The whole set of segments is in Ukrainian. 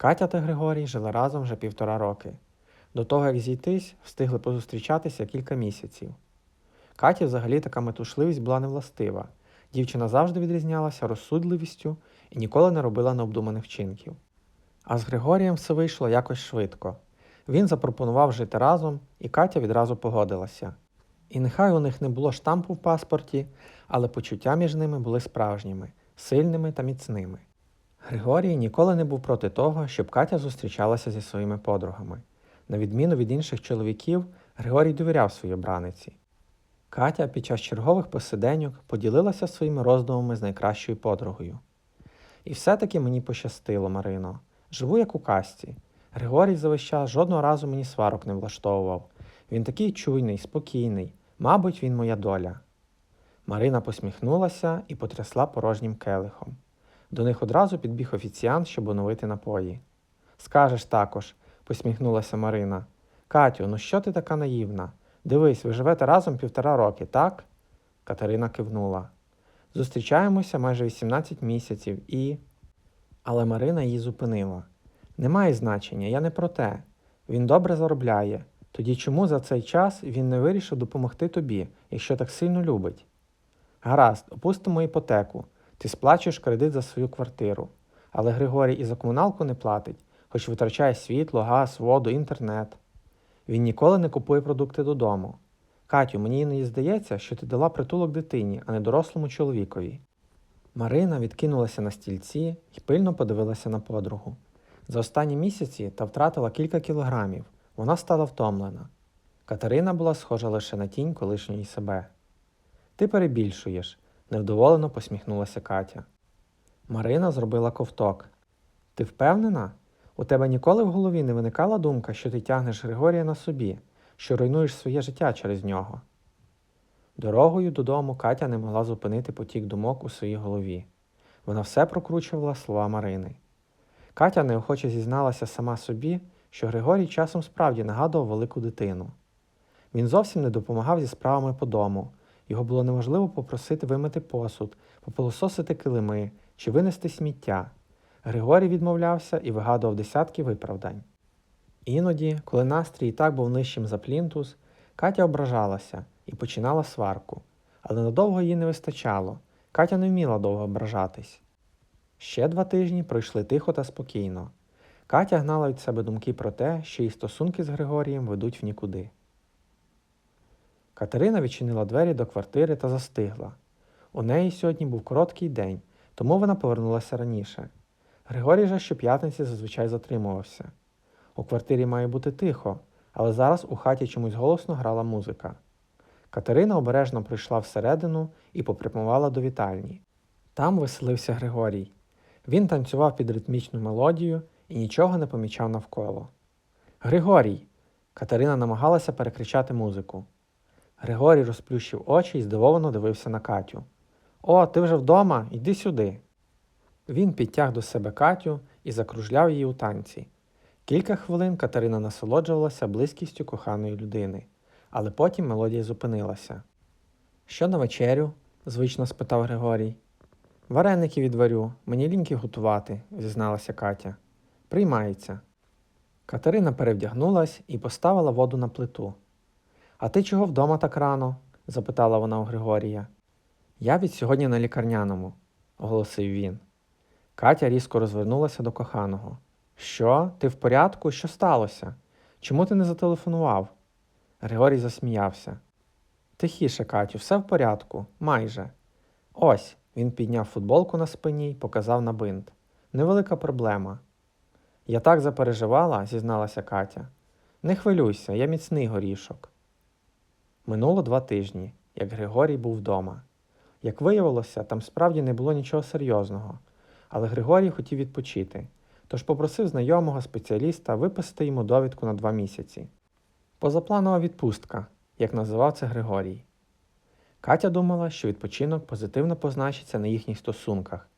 Катя та Григорій жили разом вже півтора роки. До того, як зійтись, встигли позустрічатися кілька місяців. Каті взагалі така метушливість була невластива. Дівчина завжди відрізнялася розсудливістю і ніколи не робила необдуманих вчинків. А з Григорієм все вийшло якось швидко. Він запропонував жити разом, і Катя відразу погодилася. І нехай у них не було штампу в паспорті, але почуття між ними були справжніми, сильними та міцними. Григорій ніколи не був проти того, щоб Катя зустрічалася зі своїми подругами. На відміну від інших чоловіків, Григорій довіряв своїй обраниці. Катя під час чергових посиденьок поділилася своїми роздумами з найкращою подругою. І все-таки мені пощастило, Марино. Живу як у касті. Григорій за весь час жодного разу мені сварок не влаштовував. Він такий чуйний, спокійний. Мабуть, він моя доля. Марина посміхнулася і потрясла порожнім келихом. До них одразу підбіг офіціант, щоб оновити напої. Скажеш також, посміхнулася Марина. Катю, ну що ти така наївна? Дивись, ви живете разом півтора роки, так? Катерина кивнула. Зустрічаємося майже 18 місяців і. Але Марина її зупинила. Немає значення, я не про те. Він добре заробляє. Тоді чому за цей час він не вирішив допомогти тобі, якщо так сильно любить? Гаразд, опустимо іпотеку. Ти сплачуєш кредит за свою квартиру. Але Григорій і за комуналку не платить, хоч витрачає світло, газ, воду, інтернет. Він ніколи не купує продукти додому. Катю, мені іноді здається, що ти дала притулок дитині, а не дорослому чоловікові. Марина відкинулася на стільці і пильно подивилася на подругу. За останні місяці та втратила кілька кілограмів. Вона стала втомлена. Катерина була схожа лише на тінь колишньої себе. Ти перебільшуєш, невдоволено посміхнулася Катя. Марина зробила ковток. Ти впевнена? У тебе ніколи в голові не виникала думка, що ти тягнеш Григорія на собі, що руйнуєш своє життя через нього. Дорогою додому Катя не могла зупинити потік думок у своїй голові. Вона все прокручувала слова Марини. Катя неохоче зізналася сама собі, що Григорій часом справді нагадував велику дитину. Він зовсім не допомагав зі справами по дому. Його було неможливо попросити вимити посуд, пополососити килими чи винести сміття. Григорій відмовлявся і вигадував десятки виправдань. Іноді, коли настрій і так був нижчим за плінтус, Катя ображалася і починала сварку, але надовго їй не вистачало. Катя не вміла довго ображатись. Ще два тижні пройшли тихо та спокійно. Катя гнала від себе думки про те, що її стосунки з Григорієм ведуть в нікуди. Катерина відчинила двері до квартири та застигла. У неї сьогодні був короткий день, тому вона повернулася раніше. Григорій же щоп'ятниці зазвичай затримувався. У квартирі має бути тихо, але зараз у хаті чомусь голосно грала музика. Катерина обережно прийшла всередину і попрямувала до вітальні. Там веселився Григорій. Він танцював під ритмічну мелодію і нічого не помічав навколо. Григорій! Катерина намагалася перекричати музику. Григорій розплющив очі і здивовано дивився на Катю. О, ти вже вдома? Йди сюди. Він підтяг до себе Катю і закружляв її у танці. Кілька хвилин Катерина насолоджувалася близькістю коханої людини, але потім мелодія зупинилася. Що на вечерю? звично спитав Григорій. Вареники відварю, мені ліньки готувати, зізналася Катя. Приймається. Катерина перевдягнулась і поставила воду на плиту. А ти чого вдома так рано? запитала вона у Григорія. Я від сьогодні на лікарняному, оголосив він. Катя різко розвернулася до коханого. Що? Ти в порядку? Що сталося? Чому ти не зателефонував? Григорій засміявся. Тихіше, Катю, все в порядку, майже. Ось, він підняв футболку на спині й показав на бинт. Невелика проблема. Я так запереживала, зізналася Катя. Не хвилюйся, я міцний горішок. Минуло два тижні, як Григорій був вдома. Як виявилося, там справді не було нічого серйозного, але Григорій хотів відпочити, тож попросив знайомого спеціаліста виписати йому довідку на два місяці. Позапланова відпустка, як називав це Григорій. Катя думала, що відпочинок позитивно позначиться на їхніх стосунках,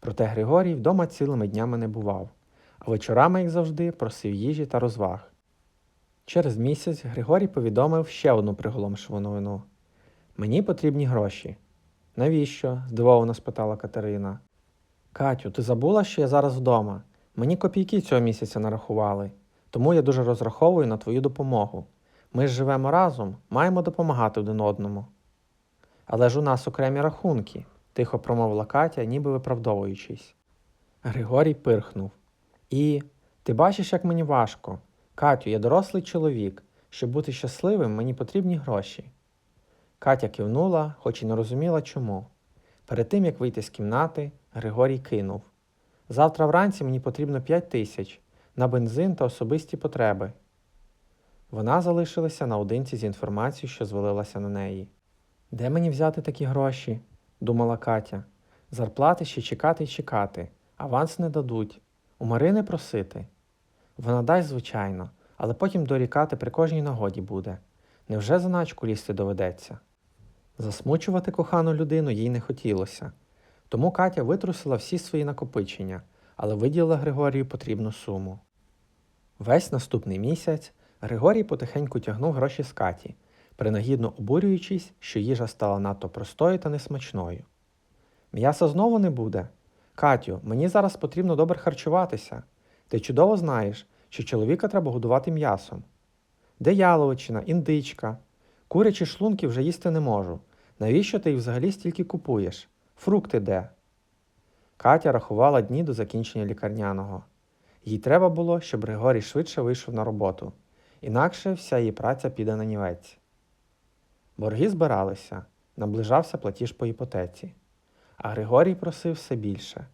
проте Григорій вдома цілими днями не бував, а вечорами, як завжди, просив їжі та розваг. Через місяць Григорій повідомив ще одну приголомшиву новину. Мені потрібні гроші. Навіщо? здивовано спитала Катерина. Катю, ти забула, що я зараз вдома? Мені копійки цього місяця нарахували, тому я дуже розраховую на твою допомогу. Ми ж живемо разом, маємо допомагати один одному. Але ж у нас окремі рахунки, тихо промовила Катя, ніби виправдовуючись. Григорій пирхнув. І ти бачиш, як мені важко. Катю, я дорослий чоловік. Щоб бути щасливим, мені потрібні гроші. Катя кивнула, хоч і не розуміла чому. Перед тим, як вийти з кімнати, Григорій кинув. Завтра вранці мені потрібно п'ять тисяч на бензин та особисті потреби. Вона залишилася наодинці з інформацією, що звалилася на неї. Де мені взяти такі гроші? думала Катя. Зарплати ще чекати й чекати, аванс не дадуть. У Марини просити. Вона дасть, звичайно, але потім дорікати при кожній нагоді буде. Невже заначку лізти доведеться? Засмучувати кохану людину їй не хотілося, тому Катя витрусила всі свої накопичення, але виділила Григорію потрібну суму. Весь наступний місяць Григорій потихеньку тягнув гроші з Каті, принагідно обурюючись, що їжа стала надто простою та несмачною. М'яса знову не буде. Катю, мені зараз потрібно добре харчуватися. Ти чудово знаєш, що чоловіка треба годувати м'ясом. Де яловичина, індичка? Курячі шлунки вже їсти не можу. Навіщо ти їх взагалі стільки купуєш? Фрукти де? Катя рахувала дні до закінчення лікарняного. Їй треба було, щоб Григорій швидше вийшов на роботу, інакше вся її праця піде на нівець. Борги збиралися, наближався платіж по іпотеці, а Григорій просив все більше.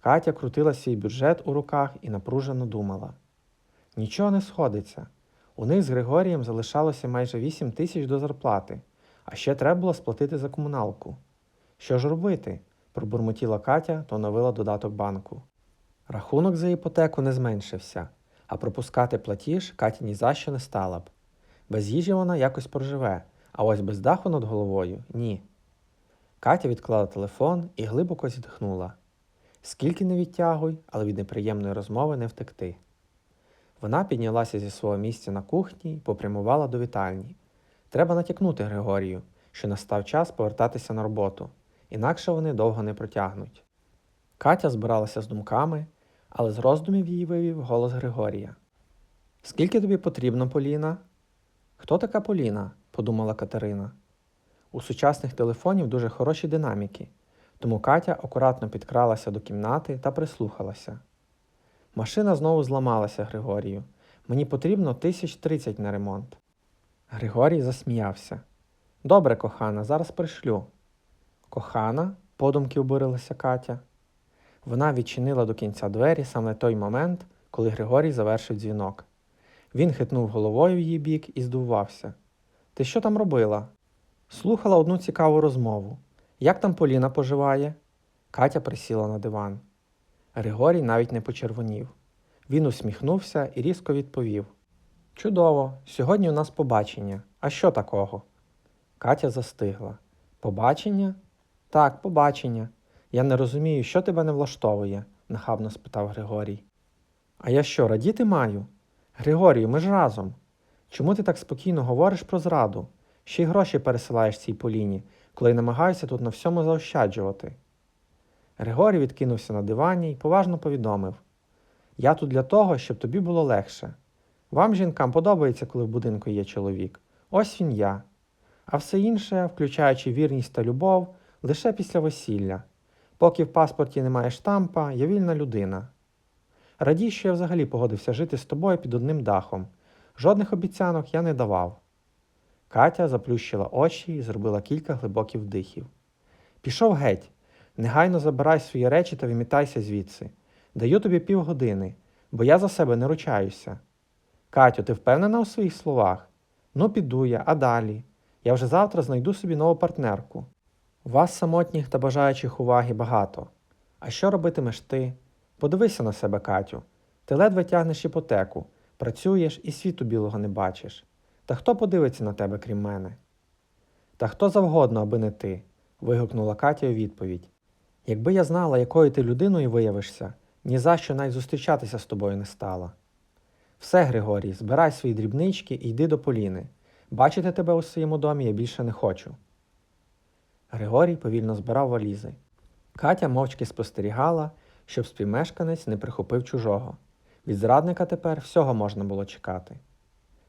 Катя крутила свій бюджет у руках і напружено думала. Нічого не сходиться. У них з Григорієм залишалося майже 8 тисяч до зарплати, а ще треба було сплатити за комуналку. Що ж робити? пробурмотіла Катя та оновила додаток банку. Рахунок за іпотеку не зменшився, а пропускати платіж Каті ні за що не стала б. Без їжі вона якось проживе, а ось без даху над головою ні. Катя відклала телефон і глибоко зітхнула. Скільки не відтягуй, але від неприємної розмови не втекти. Вона піднялася зі свого місця на кухні і попрямувала до вітальні. Треба натякнути Григорію, що настав час повертатися на роботу, інакше вони довго не протягнуть. Катя збиралася з думками, але з роздумів її вивів голос Григорія. Скільки тобі потрібно, Поліна? Хто така Поліна? подумала Катерина. У сучасних телефонів дуже хороші динаміки, тому Катя акуратно підкралася до кімнати та прислухалася. Машина знову зламалася Григорію. Мені потрібно тисяч тридцять на ремонт. Григорій засміявся. Добре, кохана, зараз пришлю. Кохана, подумки обурилася Катя. Вона відчинила до кінця двері саме той момент, коли Григорій завершив дзвінок. Він хитнув головою в її бік і здивувався. Ти що там робила? Слухала одну цікаву розмову. Як там Поліна поживає? Катя присіла на диван. Григорій навіть не почервонів. Він усміхнувся і різко відповів: Чудово, сьогодні у нас побачення. А що такого? Катя застигла. Побачення? Так, побачення. Я не розумію, що тебе не влаштовує, нахабно спитав Григорій. А я що, радіти маю? Григорію, ми ж разом. Чому ти так спокійно говориш про зраду? Ще й гроші пересилаєш цій Поліні, коли намагаюся тут на всьому заощаджувати. Григорій відкинувся на дивані і поважно повідомив: Я тут для того, щоб тобі було легше. Вам, жінкам, подобається, коли в будинку є чоловік. Ось він я. А все інше, включаючи вірність та любов, лише після весілля. Поки в паспорті немає штампа, я вільна людина. Радій, що я взагалі погодився жити з тобою під одним дахом. Жодних обіцянок я не давав. Катя заплющила очі і зробила кілька глибоких вдихів. Пішов геть. Негайно забирай свої речі та вимітайся звідси. Даю тобі півгодини, бо я за себе не ручаюся. Катю, ти впевнена у своїх словах? Ну, піду я, а далі. Я вже завтра знайду собі нову партнерку. Вас, самотніх та бажаючих уваги, багато. А що робитимеш ти? Подивися на себе, Катю. Ти ледве тягнеш іпотеку, працюєш і світу білого не бачиш. Та хто подивиться на тебе, крім мене? Та хто завгодно, аби не ти, вигукнула Катя у відповідь. Якби я знала, якою ти людиною виявишся, ні за що навіть зустрічатися з тобою не стала. Все, Григорій, збирай свої дрібнички і йди до Поліни. Бачити тебе у своєму домі я більше не хочу. Григорій повільно збирав валізи. Катя мовчки спостерігала, щоб співмешканець не прихопив чужого. Від зрадника тепер всього можна було чекати.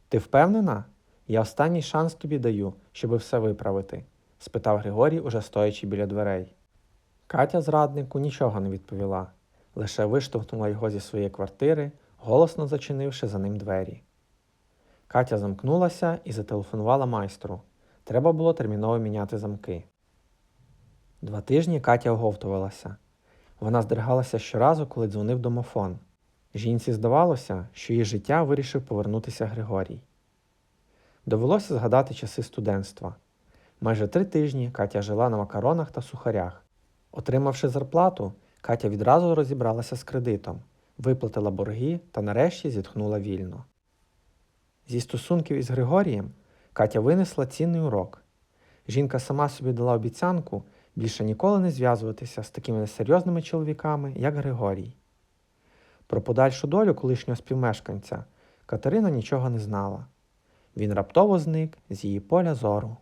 Ти впевнена? Я останній шанс тобі даю, щоби все виправити? спитав Григорій, уже стоячи біля дверей. Катя зраднику нічого не відповіла, лише виштовхнула його зі своєї квартири, голосно зачинивши за ним двері. Катя замкнулася і зателефонувала майстру. Треба було терміново міняти замки. Два тижні Катя оговтувалася. Вона здригалася щоразу, коли дзвонив домофон. Жінці здавалося, що її життя вирішив повернутися Григорій. Довелося згадати часи студентства. Майже три тижні Катя жила на макаронах та сухарях. Отримавши зарплату, Катя відразу розібралася з кредитом, виплатила борги та нарешті зітхнула вільно. Зі стосунків із Григорієм Катя винесла цінний урок. Жінка сама собі дала обіцянку більше ніколи не зв'язуватися з такими несерйозними чоловіками, як Григорій. Про подальшу долю колишнього співмешканця Катерина нічого не знала. Він раптово зник з її поля зору.